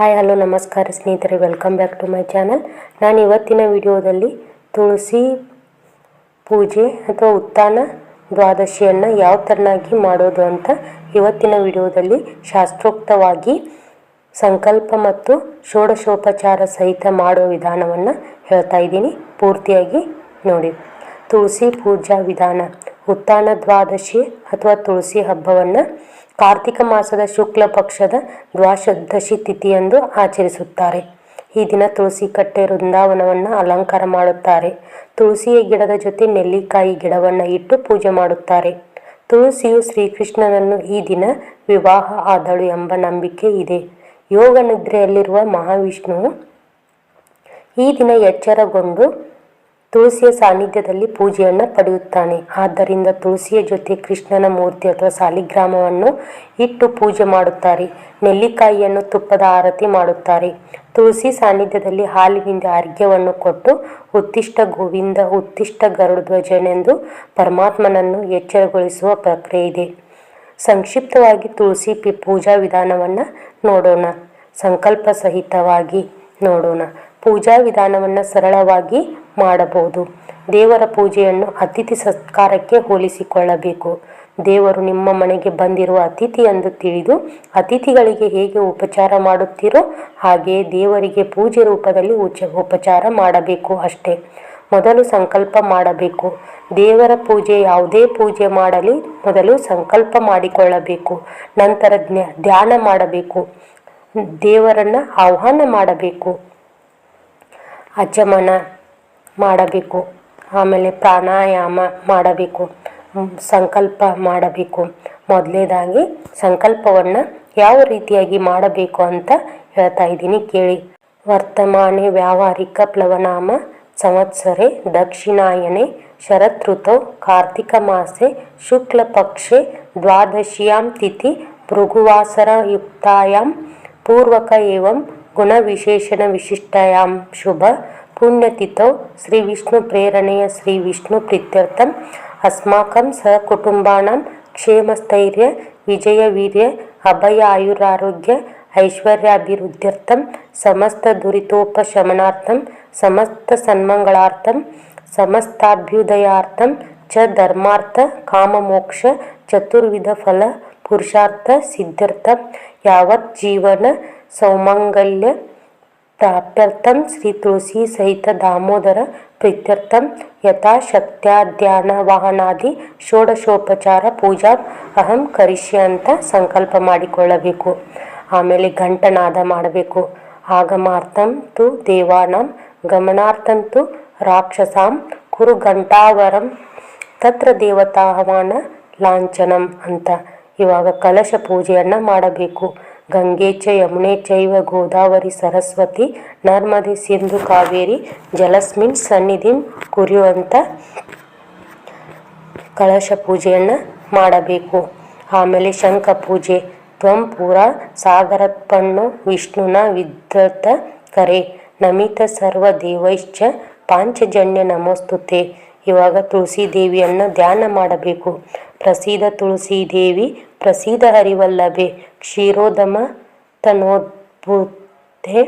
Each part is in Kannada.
ಹಾಯ್ ಹಲೋ ನಮಸ್ಕಾರ ಸ್ನೇಹಿತರೆ welcome back to my channel ನಾನು ಇವತ್ತಿನ ವಿಡಿಯೋದಲ್ಲಿ ತುಳಸಿ ಪೂಜೆ ಅಥವಾ ಉತ್ಥಾನ ದ್ವಾದಶಿಯನ್ನು ಯಾವ ಥರನಾಗಿ ಮಾಡೋದು ಅಂತ ಇವತ್ತಿನ ವಿಡಿಯೋದಲ್ಲಿ ಶಾಸ್ತ್ರೋಕ್ತವಾಗಿ ಸಂಕಲ್ಪ ಮತ್ತು ಷೋಡಶೋಪಚಾರ ಸಹಿತ ಮಾಡೋ ವಿಧಾನವನ್ನು ಹೇಳ್ತಾ ಇದ್ದೀನಿ. ಪೂರ್ತಿಯಾಗಿ ನೋಡಿ. ತುಳಸಿ ಪೂಜಾ ವಿಧಾನ. ಉತ್ಥಾನ ದ್ವಾದಶಿ ಅಥವಾ ತುಳಸಿ ಹಬ್ಬವನ್ನು ಕಾರ್ತಿಕ ಮಾಸದ ಶುಕ್ಲ ಪಕ್ಷದ ದ್ವಾದಶಿ ತಿಥಿಯಂದು ಆಚರಿಸುತ್ತಾರೆ. ಈ ದಿನ ತುಳಸಿ ಕಟ್ಟೆ ವೃಂದಾವನವನ್ನು ಅಲಂಕಾರ ಮಾಡುತ್ತಾರೆ. ತುಳಸಿಯ ಗಿಡದ ಜೊತೆ ನೆಲ್ಲಿಕಾಯಿ ಗಿಡವನ್ನು ಇಟ್ಟು ಪೂಜೆ ಮಾಡುತ್ತಾರೆ. ತುಳಸಿಯು ಶ್ರೀಕೃಷ್ಣನನ್ನು ಈ ದಿನ ವಿವಾಹ ಆದಳು ಎಂಬ ನಂಬಿಕೆ ಇದೆ. ಯೋಗ ನಿದ್ರೆಯಲ್ಲಿರುವ ಮಹಾವಿಷ್ಣುವು ಈ ದಿನ ಎಚ್ಚರಗೊಂಡು ತುಳಸಿಯ ಸಾನ್ನಿಧ್ಯದಲ್ಲಿ ಪೂಜೆಯನ್ನು ಪಡೆಯುತ್ತಾನೆ. ಆದ್ದರಿಂದ ತುಳಸಿಯ ಜೊತೆ ಕೃಷ್ಣನ ಮೂರ್ತಿ ಅಥವಾ ಸಾಲಿಗ್ರಾಮವನ್ನು ಇಟ್ಟು ಪೂಜೆ ಮಾಡುತ್ತಾರೆ. ನೆಲ್ಲಿಕಾಯಿಯನ್ನು ತುಪ್ಪದ ಆರತಿ ಮಾಡುತ್ತಾರೆ. ತುಳಸಿ ಸಾನ್ನಿಧ್ಯದಲ್ಲಿ ಹಾಲಿನಿಂದ ಅರ್ಘ್ಯವನ್ನು ಕೊಟ್ಟು ಉತ್ತಿಷ್ಟ ಗೋವಿಂದ, ಉತ್ತಿಷ್ಟ ಗರುಡಧ್ವಜನೆಂದು ಪರಮಾತ್ಮನನ್ನು ಎಚ್ಚರಗೊಳಿಸುವ ಪ್ರಕ್ರಿಯೆ ಇದೆ. ಸಂಕ್ಷಿಪ್ತವಾಗಿ ತುಳಸಿ ಪಿ ಪೂಜಾ ವಿಧಾನವನ್ನು ನೋಡೋಣ. ಸಂಕಲ್ಪ ಸಹಿತವಾಗಿ ನೋಡೋಣ. ಪೂಜಾ ವಿಧಾನವನ್ನು ಸರಳವಾಗಿ ಮಾಡಬಹುದು. ದೇವರ ಪೂಜೆಯನ್ನು ಅತಿಥಿ ಸತ್ಕಾರಕ್ಕೆ ಹೋಲಿಸಿಕೊಳ್ಳಬೇಕು. ದೇವರು ನಿಮ್ಮ ಮನೆಗೆ ಬಂದಿರುವ ಅತಿಥಿ ಎಂದು ತಿಳಿದು ಅತಿಥಿಗಳಿಗೆ ಹೇಗೆ ಉಪಚಾರ ಮಾಡುತ್ತೀರೋ ಹಾಗೆಯೇ ದೇವರಿಗೆ ಪೂಜೆ ರೂಪದಲ್ಲಿ ಉಚ, ಉಪಚಾರ ಮಾಡಬೇಕು ಅಷ್ಟೇ. ಮೊದಲು ಸಂಕಲ್ಪ ಮಾಡಬೇಕು. ದೇವರ ಪೂಜೆ ಯಾವುದೇ ಪೂಜೆ ಮಾಡಲಿ ಮೊದಲು ಸಂಕಲ್ಪ ಮಾಡಿಕೊಳ್ಳಬೇಕು. ನಂತರ ಧ್ಯಾನ ಮಾಡಬೇಕು. ದೇವರನ್ನು ಆಹ್ವಾನ ಮಾಡಬೇಕು. ಅಚಮನ ಮಾಡಬೇಕು. ಆಮೇಲೆ ಪ್ರಾಣಾಯಾಮ ಮಾಡಬೇಕು. ಸಂಕಲ್ಪ ಮಾಡಬೇಕು. ಮೊದಲನೇದಾಗಿ ಸಂಕಲ್ಪವನ್ನು ಯಾವ ರೀತಿಯಾಗಿ ಮಾಡಬೇಕು ಅಂತ ಹೇಳ್ತಾ ಇದ್ದೀನಿ, ಕೇಳಿ. ವರ್ತಮಾನ ವ್ಯಾವಹಾರಿಕ ಪ್ಲವನಾಮ ಸಂವತ್ಸರೆ ದಕ್ಷಿಣಾಯನೆ ಶರದೃತೌ ಕಾರ್ತಿಕ ಮಾಸೆ ಶುಕ್ಲ ಪಕ್ಷೆ ದ್ವಾದಶಿಯಾಂ ತಿಥಿ ಭೃಗುವಾಸರಯುಕ್ತಾಯಾಂ ಪೂರ್ವಕ ಏವಂ ಗುಣವಿಶೇಷಣ ವಿಶಿಷ್ಟಯಾಂ ಶುಭ ಪುಣ್ಯತಿಥೌ ಶ್ರೀ ವಿಷ್ಣು ಪ್ರೇರಣೆಯ ಶ್ರೀ ವಿಷ್ಣು ಪ್ರೀತ್ಯರ್ಥಂ. ಅಸ್ಮಾಕಂ ಸಹಕುಟುಂಬಾನಾಂ ಕ್ಷೇಮಸ್ಥೈರ್ಯ, ವಿಜಯ ವೀರ್ಯ, ಅಭಯ ಆಯುರಾರೋಗ್ಯ, ಐಶ್ವರ್ಯಾಭಿವೃದ್ಧ್ಯರ್ಥಂ, ಸಮಸ್ತ ದುರಿತೋಪಶಮನಾರ್ಥಂ, ಸಮಸ್ತ ಸನ್ಮಂಗಳಾರ್ಥಂ, ಸಮಸ್ತಾಭ್ಯುದಯಾರ್ಥಂ ಚ ಧರ್ಮಾರ್ಥ ಕಾಮಮೋಕ್ಷ ಚತುರ್ವಿಧ ಫಲ, ಪುರುಷಾರ್ಥ, ಸಿದ್ಧಾರ್ಥ, ಯಾವತ್ ಜೀವನ, ಸೌಮಂಗಲ್ಯ ಪ್ರಾಪ್ತ್ಯರ್ಥಂ ಶ್ರೀ ತುಳಸಿ ಸಹಿತ ದಾಮೋದರ ಪ್ರೀತ್ಯರ್ಥಂ ಯಥಾಶಕ್ತ್ಯಾಧ್ಯಾನ ವಾಹನಾದಿ ಷೋಡಶೋಪಚಾರ ಪೂಜಾ ಅಹಂ ಕರಿಷ್ಯ ಅಂತ ಸಂಕಲ್ಪ ಮಾಡಿಕೊಳ್ಳಬೇಕು. ಆಮೇಲೆ ಘಂಟನಾದ ಮಾಡಬೇಕು. ಆಗಮಾರ್ಥಂ ತು ದೇವಾನಾಂ ಗಮನಾರ್ಥಂತು ರಾಕ್ಷಸಾಂ ಕುರು ಘಂಟಾವರಂ ತತ್ರ ದೇವತಾಹವಾನ ಲಾಂಛನಂ ಅಂತ. ಇವಾಗ ಕಲಶ ಪೂಜೆಯನ್ನು ಮಾಡಬೇಕು. ಗಂಗೆ ಚ ಯಮುನೆ ಚೈವ ಗೋದಾವರಿ ಸರಸ್ವತಿ ನರ್ಮದೆ ಸಿಂಧು ಕಾವೇರಿ ಜಲಸ್ಮಿನ್ ಸನ್ನಿಧಿಂ ಕುರಿಯುವಂಥ ಕಳಶ ಪೂಜೆಯನ್ನು ಮಾಡಬೇಕು. ಆಮೇಲೆ ಶಂಖ ಪೂಜೆ ತ್ವಂಪುರ ಸಾಗರತ್ಪಣ್ಣು ವಿಷ್ಣುನ ವಿದ್ವತ ಕರೆ, ನಮಿತ ಸರ್ವ ದೇವೈಶ್ಚ ಪಾಂಚಜನ್ಯ ನಮೋಸ್ತುತೆ. ಇವಾಗ ತುಳಸಿ ದೇವಿಯನ್ನು ಧ್ಯಾನ ಮಾಡಬೇಕು. ಪ್ರಸಿದ್ಧ ತುಳಸಿ ದೇವಿ ಪ್ರಸೀದ ಹರಿವಲ್ಲಭೆ ಕ್ಷೀರೋದಮ ತನೋದ್ಭುತೆ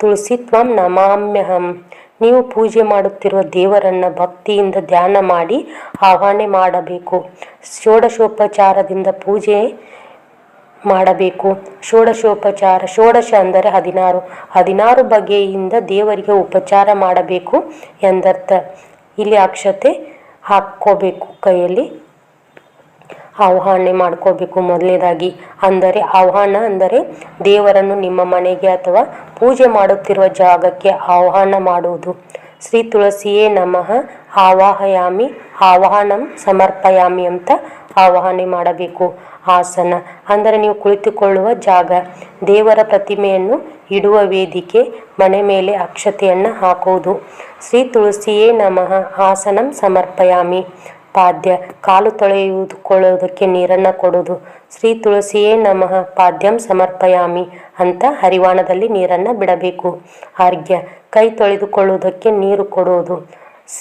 ತುಳಸಿ ತ್ವಂ ನಮಾಮ್ಯಹಂ. ನೀವು ಪೂಜೆ ಮಾಡುತ್ತಿರುವ ದೇವರನ್ನು ಭಕ್ತಿಯಿಂದ ಧ್ಯಾನ ಮಾಡಿ ಆಹ್ವಾನೆ ಮಾಡಬೇಕು. ಷೋಡಶೋಪಚಾರದಿಂದ ಪೂಜೆ ಮಾಡಬೇಕು. ಷೋಡಶೋಪಚಾರ, ಷೋಡಶ ಅಂದರೆ ಹದಿನಾರು. ಹದಿನಾರು ಬಗೆಯಿಂದ ದೇವರಿಗೆ ಉಪಚಾರ ಮಾಡಬೇಕು ಎಂದರ್ಥ. ಇಲ್ಲಿ ಅಕ್ಷತೆ ಹಾಕ್ಕೋಬೇಕು ಕೈಯಲ್ಲಿ. ಆಹ್ವಾನ ಮಾಡ್ಕೋಬೇಕು ಮೊದಲನೇದಾಗಿ. ಅಂದರೆ ಆಹ್ವಾನ ಅಂದರೆ ದೇವರನ್ನು ನಿಮ್ಮ ಮನೆಗೆ ಅಥವಾ ಪೂಜೆ ಮಾಡುತ್ತಿರುವ ಜಾಗಕ್ಕೆ ಆಹ್ವಾನ ಮಾಡುವುದು. ಶ್ರೀ ತುಳಸಿಯೇ ನಮಃ, ಆವಾಹಯಾಮಿ, ಆವಾಹನಂ ಸಮರ್ಪಯಾಮಿ ಅಂತ ಆವಾಹನೆ ಮಾಡಬೇಕು. ಆಸನ. ಅಂದರೆ ನೀವು ಕುಳಿತುಕೊಳ್ಳುವ ಜಾಗ. ದೇವರ ಪ್ರತಿಮೆಯನ್ನು ಇಡುವ ವೇದಿಕೆ, ಮನೆ ಮೇಲೆ ಅಕ್ಷತೆಯನ್ನು ಹಾಕುವುದು. ಶ್ರೀ ತುಳಸಿಯೇ ನಮಃ, ಆಸನಂ ಸಮರ್ಪಯಾಮಿ. ಪಾದ್ಯ ಕಾಲು ತೊಳೆಯುವುದುಕೊಳ್ಳೋದಕ್ಕೆ ನೀರನ್ನು ಕೊಡುವುದು. ಶ್ರೀ ತುಳಸಿಯೇ ನಮಃ, ಪಾದ್ಯಂ ಸಮರ್ಪಯಾಮಿ ಅಂತ ಹರಿವಾಣದಲ್ಲಿ ನೀರನ್ನು ಬಿಡಬೇಕು. ಅರ್ಘ್ಯ ಕೈ ತೊಳೆದುಕೊಳ್ಳುವುದಕ್ಕೆ ನೀರು ಕೊಡುವುದು.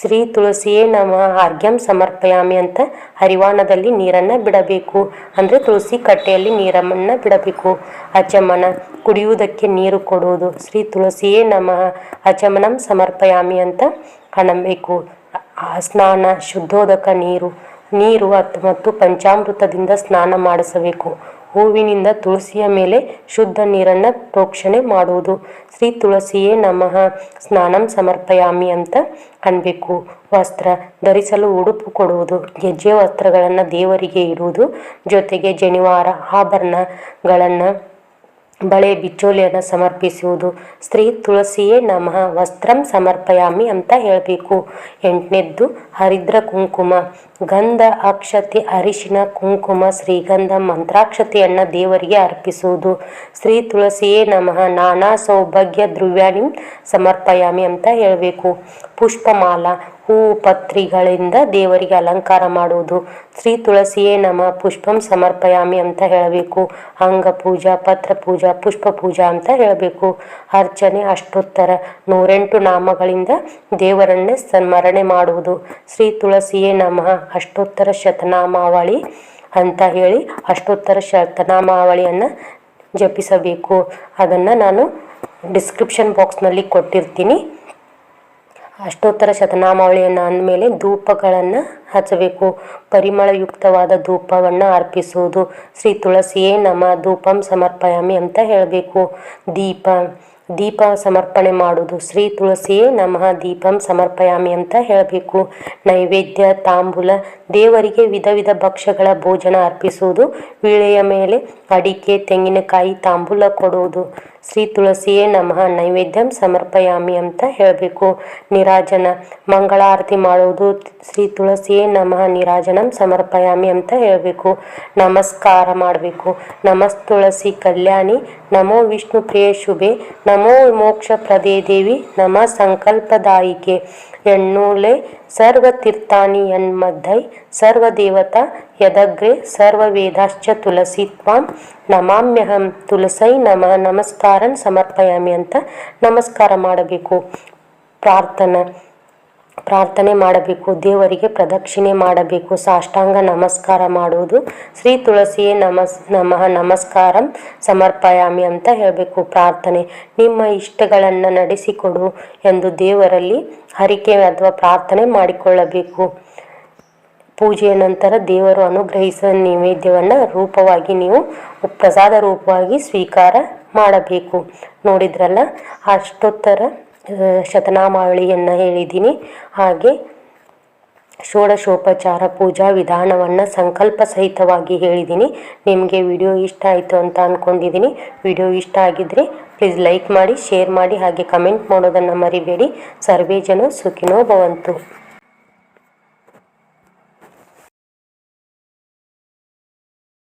ಶ್ರೀ ತುಳಸಿಯೇ ನಮಃ, ಆರ್ಘ್ಯಂ ಸಮರ್ಪಯಾಮಿ ಅಂತ ಹರಿವಾಣದಲ್ಲಿ ನೀರನ್ನು ಬಿಡಬೇಕು. ಅಂದರೆ ತುಳಸಿ ಕಟ್ಟೆಯಲ್ಲಿ ನೀರನ್ನು ಬಿಡಬೇಕು. ಅಚಮನ, ಕುಡಿಯುವುದಕ್ಕೆ ನೀರು ಕೊಡುವುದು. ಶ್ರೀ ತುಳಸಿಯೇ ನಮಃ, ಅಚಮನಂ ಸಮರ್ಪಯಾಮಿ ಅಂತ ಆ ಸ್ನಾನ ಶುದ್ಧೋದಕ ನೀರು ನೀರು ಮತ್ತು ಪಂಚಾಮೃತದಿಂದ ಸ್ನಾನ ಮಾಡಿಸಬೇಕು. ಹೂವಿನಿಂದ ತುಳಸಿಯ ಮೇಲೆ ಶುದ್ಧ ನೀರನ್ನು ಪ್ರೋಕ್ಷಣೆ ಮಾಡುವುದು. ಶ್ರೀ ತುಳಸಿಯೇ ನಮಃ, ಸ್ನಾನಂ ಸಮರ್ಪಯಾಮಿ ಅಂತ ಅನ್ಬೇಕು. ವಸ್ತ್ರ ಧರಿಸಲು ಉಡುಪು ಕೊಡುವುದು. ಗೆಜ್ಜೆ ವಸ್ತ್ರಗಳನ್ನು ದೇವರಿಗೆ ಇಡುವುದು. ಜೊತೆಗೆ ಜನಿವಾರ ಆಭರಣಗಳನ್ನು ಬಳೆ ಬಿಚ್ಚೋಲೆಯನ್ನು ಸಮರ್ಪಿಸುವುದು. ಸ್ತ್ರೀ ತುಳಸಿಯೇ ನಮಃ, ವಸ್ತ್ರಂ ಸಮರ್ಪಯಾಮಿ ಅಂತ ಹೇಳಬೇಕು. ಎಂಟನೇದ್ದು, ಹರಿದ್ರ ಕುಂಕುಮ. ಗಂಧ ಅಕ್ಷತೆ ಅರಿಶಿನ ಕುಂಕುಮ, ಶ್ರೀಗಂಧ ಮಂತ್ರಾಕ್ಷತೆಯನ್ನು ದೇವರಿಗೆ ಅರ್ಪಿಸುವುದು. ಶ್ರೀ ತುಳಸಿಯೇ ನಮಃ, ನಾನಾ ಸೌಭಾಗ್ಯ ದ್ರವ್ಯಾಣಿ ಸಮರ್ಪಯಾಮಿ ಅಂತ ಹೇಳಬೇಕು. ಪುಷ್ಪಮಾಲ ಹೂವು ಪತ್ರಿಗಳಿಂದ ದೇವರಿಗೆ ಅಲಂಕಾರ ಮಾಡುವುದು. ಶ್ರೀ ತುಳಸಿಯೇ ನಮ, ಪುಷ್ಪಂ ಸಮರ್ಪಯಾಮಿ ಅಂತ ಹೇಳಬೇಕು. ಅಂಗ ಪೂಜಾ, ಪತ್ರ ಪೂಜಾ, ಪುಷ್ಪ ಪೂಜಾ ಅಂತ ಹೇಳಬೇಕು. ಅರ್ಚನೆ, ಅಷ್ಟೋತ್ತರ, ನೂರೆಂಟು ನಾಮಗಳಿಂದ ದೇವರನ್ನೇ ಸ್ಮರಣೆ ಮಾಡುವುದು. ಶ್ರೀ ತುಳಸಿಯೇ ನಮಃ, ಅಷ್ಟೋತ್ತರ ಶತನಾಮಾವಳಿ ಅಂತ ಹೇಳಿ ಅಷ್ಟೋತ್ತರ ಶತನಾಮಾವಳಿಯನ್ನು ಜಪಿಸಬೇಕು. ಅದನ್ನು ನಾನು ಡಿಸ್ಕ್ರಿಪ್ಷನ್ ಬಾಕ್ಸ್ನಲ್ಲಿ ಕೊಟ್ಟಿರ್ತೀನಿ. ಅಷ್ಟೋತ್ತರ ಶತನಾಮಾವಳಿಯನ್ನು ಅಂದಮೇಲೆ ಧೂಪಗಳನ್ನು ಹಚ್ಚಬೇಕು. ಪರಿಮಳಯುಕ್ತವಾದ ಧೂಪವನ್ನು ಅರ್ಪಿಸುವುದು. ಶ್ರೀ ತುಳಸಿಯೇ ನಮ, ಧೂಪಂ ಸಮರ್ಪಯಾಮಿ ಅಂತ ಹೇಳಬೇಕು. ದೀಪ. ದೀಪ ಸಮರ್ಪಣೆ ಮಾಡುವುದು. ಶ್ರೀ ತುಳಸಿಯೇ ನಮಃ, ದೀಪಂ ಸಮರ್ಪಯಾಮಿ ಅಂತ ಹೇಳಬೇಕು. ನೈವೇದ್ಯ, ತಾಂಬೂಲ, ದೇವರಿಗೆ ವಿಧ ವಿಧ ಭಕ್ಷ್ಯಗಳ ಭೋಜನ ಅರ್ಪಿಸುವುದು. ವೀಳೆಯ ಮೇಲೆ ಅಡಿಕೆ, ತೆಂಗಿನಕಾಯಿ, ತಾಂಬೂಲ ಕೊಡುವುದು. ಶ್ರೀ ತುಳಸಿಯೇ ನಮಃ, ನೈವೇದ್ಯಂ ಸಮರ್ಪಯಾಮಿ ಅಂತ ಹೇಳಬೇಕು. ನಿರಾಜನ ಮಂಗಳಾರತಿ ಮಾಡುವುದು. ಶ್ರೀ ತುಳಸಿಯೇ ನಮಃ, ನಿರಾಜನಂ ಸಮರ್ಪಯಾಮಿ ಅಂತ ಹೇಳಬೇಕು. ನಮಸ್ಕಾರ ಮಾಡಬೇಕು. ನಮಸ್ ತುಳಸಿ ಕಲ್ಯಾಣಿ. ನಮೋ ವಿಷ್ಣು ಪ್ರಿಯ ಶುಭೆ, ನಮೋ ಮೋಕ್ಷ ಪ್ರದೇ ದೇವಿ, ನಮ ಸಂಕಲ್ಪದಾಯಿಕೆ. ಎಣ್ಣೂಲೆ ಸರ್ವ ತೀರ್ಥಾನಿ ಯನ್ಮಧ್ಯೈ ಸರ್ವ ದೇವತಾ ಯದಗ್ರೆ ಸರ್ವ ವೇದಾಶ್ಚ ತುಳಸಿ ತ್ವಾಂ. ನಮಾಮ್ಯಹಂ ತುಳಸೈ ನಮಃ ನಮಸ್ಕಾರನ್ ಸಮರ್ಪಯಾಮಿ ಅಂತ ನಮಸ್ಕಾರ ಮಾಡಬೇಕು. ಪ್ರಾರ್ಥನಾ ಪ್ರಾರ್ಥನೆ ಮಾಡಬೇಕು, ದೇವರಿಗೆ ಪ್ರದಕ್ಷಿಣೆ ಮಾಡಬೇಕು, ಸಾಷ್ಟಾಂಗ ನಮಸ್ಕಾರ ಮಾಡುವುದು. ಶ್ರೀ ತುಳಸಿಯೇ ನಮಸ್, ನಮಃ, ನಮಸ್ಕಾರಂ, ಸಮರ್ಪಯಾಮಿ ಅಂತ ಹೇಳಬೇಕು ಪ್ರಾರ್ಥನೆ. ನಿಮ್ಮ ಇಷ್ಟಗಳನ್ನು ನಡೆಸಿಕೊಡು ಎಂದು ದೇವರಲ್ಲಿ ಹರಿಕೆ ಅಥವಾ ಪ್ರಾರ್ಥನೆ ಮಾಡಿಕೊಳ್ಳಬೇಕು. ಪೂಜೆಯ ನಂತರ ದೇವರು ಅನುಗ್ರಹಿಸಿದ ನೈವೇದ್ಯವನ್ನು ರೂಪವಾಗಿ ನೀವು ಪ್ರಸಾದ ರೂಪವಾಗಿ ಸ್ವೀಕಾರ ಮಾಡಬೇಕು. ನೋಡಿದ್ರಲ್ಲ, ಅಷ್ಟೋತ್ತರ ಶತನಾಮಾವಳಿಯನ್ನು ಹೇಳಿದ್ದೀನಿ. ಹಾಗೆ ಷೋಡಶೋಪಚಾರ ಪೂಜಾ ವಿಧಾನವನ್ನು ಸಂಕಲ್ಪ ಸಹಿತವಾಗಿ ಹೇಳಿದ್ದೀನಿ. ನಿಮಗೆ ವಿಡಿಯೋ ಇಷ್ಟ ಆಯಿತು ಅಂತ ಅಂದ್ಕೊಂಡಿದ್ದೀನಿ ವಿಡಿಯೋ ಇಷ್ಟ ಆಗಿದ್ದರೆ ಪ್ಲೀಸ್ ಲೈಕ್ ಮಾಡಿ ಶೇರ್ ಮಾಡಿ, ಹಾಗೆ ಕಮೆಂಟ್ ಮಾಡೋದನ್ನು ಮರಿಬೇಡಿ. ಸರ್ವೇ ಜನ ಸುಖಿನೋ ಭವಂತು.